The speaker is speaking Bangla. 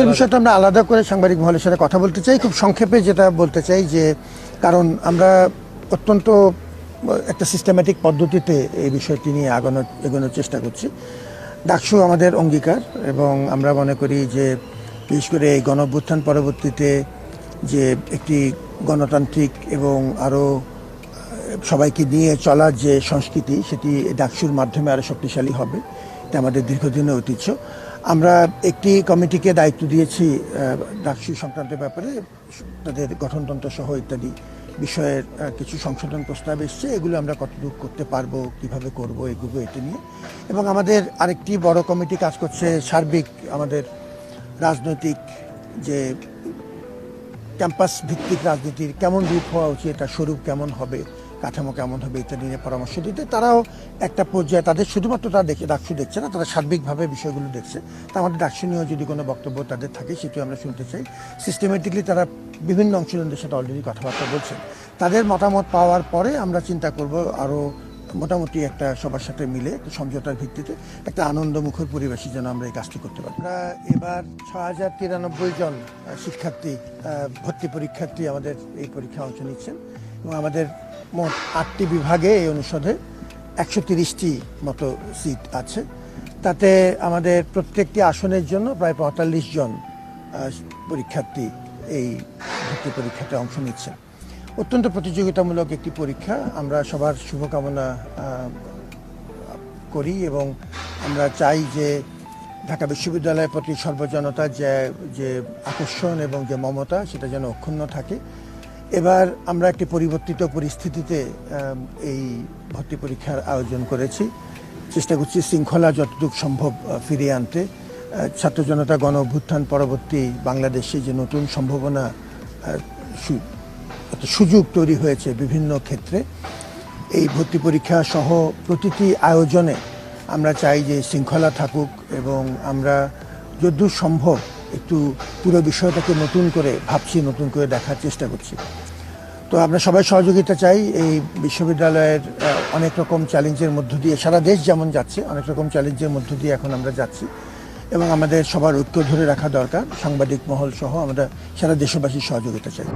ডাকসুর বিষয়টা আমরা আলাদা করে সাংবাদিক মহলের সাথে কথা বলতে চাই। খুব সংক্ষেপে যেটা বলতে চাই যে, কারণ আমরা অত্যন্ত একটা সিস্টেম্যাটিক পদ্ধতিতে এই বিষয়টি নিয়ে আগানোর এগোনোর চেষ্টা করছি। ডাকসু আমাদের অঙ্গীকার এবং আমরা মনে করি যে, বিশেষ করে এই গণঅভ্যুত্থান পরবর্তীতে যে একটি গণতান্ত্রিক এবং আরও সবাইকে নিয়ে চলার যে সংস্কৃতি, সেটি ডাকসুর মাধ্যমে আরও শক্তিশালী হবে। এটা আমাদের দীর্ঘদিনের ঐতিহ্য। আমরা একটি কমিটিকে দায়িত্ব দিয়েছি ডাকসু সংক্রান্ত ব্যাপারে, তাদের গঠনতন্ত্র সহ ইত্যাদি বিষয়ের কিছু সংশোধন প্রস্তাব এসছে, এগুলো আমরা কতটুকু করতে পারব, কীভাবে করব, এগুলো এটা নিয়ে। এবং আমাদের আরেকটি বড় কমিটি কাজ করছে সার্বিক, আমাদের রাজনৈতিক যে ক্যাম্পাস ভিত্তিক রাজনীতির কেমন রূপ হওয়া উচিত তার স্বরূপ কেমন হবে কাঠামো কেমন হবে ইত্যাদি নিয়ে পরামর্শ দিতে। তারাও একটা পর্যায়ে তাদের শুধুমাত্র তারা দেখে ডাকসু দেখছে না, তারা সার্বিকভাবে বিষয়গুলো দেখছে। তা আমাদের ডাকসু নিয়েও যদি কোনো বক্তব্য তাদের থাকে, সেটিও আমরা শুনতে চাই। সিস্টেমেটিকলি তারা বিভিন্ন অংশীদারদের সাথে অলরেডি কথাবার্তা বলছেন। তাদের মতামত পাওয়ার পরে আমরা চিন্তা করব আরও মোটামুটি একটা সবার সাথে মিলে সমঝোতার ভিত্তিতে একটা আনন্দমুখর পরিবেশে যেন আমরা এই কাজটি করতে পারি। আমরা এবার ছ হাজার তিরানব্বই জন শিক্ষার্থী ভর্তি পরীক্ষার্থী আমাদের এই পরীক্ষায় অংশ নিচ্ছেন। আমাদের মোট আটটি বিভাগে এই অনুষদে একশো তিরিশটি মতো সিট আছে। তাতে আমাদের প্রত্যেকটি আসনের জন্য প্রায় পঁয়তাল্লিশ জন পরীক্ষার্থী এই ভর্তি পরীক্ষাতে অংশ নিচ্ছেন। অত্যন্ত প্রতিযোগিতামূলক একটি পরীক্ষা। আমরা সবার শুভকামনা করি এবং আমরা চাই যে ঢাকা বিশ্ববিদ্যালয়ের প্রতি সর্বজনতার যে যে আকর্ষণ এবং যে মমতা, সেটা যেন অক্ষুণ্ণ থাকে। এবার আমরা একটি পরিবর্তিত পরিস্থিতিতে এই ভর্তি পরীক্ষার আয়োজন করেছি। চেষ্টা করছি শৃঙ্খলা যতটুকু সম্ভব ফিরিয়ে আনতে। ছাত্র জনতা গণ অভ্যুত্থান পরবর্তী বাংলাদেশে যে নতুন সম্ভাবনা সুযোগ তৈরি হয়েছে বিভিন্ন ক্ষেত্রে। এই ভর্তি পরীক্ষা সহ প্রতিটি আয়োজনে আমরা চাই যে শৃঙ্খলা থাকুক এবং আমরা যদ্দূর সম্ভব একটু পুরো বিষয়টাকে নতুন করে ভাবছি, নতুন করে দেখার চেষ্টা করছি। তো আমরা সবাই সহযোগিতা চাই এই বিশ্ববিদ্যালয়ের অনেক রকম চ্যালেঞ্জের মধ্য দিয়ে। সারা দেশ যেমন যাচ্ছে, অনেক রকম চ্যালেঞ্জের মধ্য দিয়ে এখন আমরা যাচ্ছি। এবং আমাদের সবার ঐক্য ধরে রাখা দরকার, সাংবাদিক মহল সহ আমরা সারা দেশবাসীর সহযোগিতা চাই।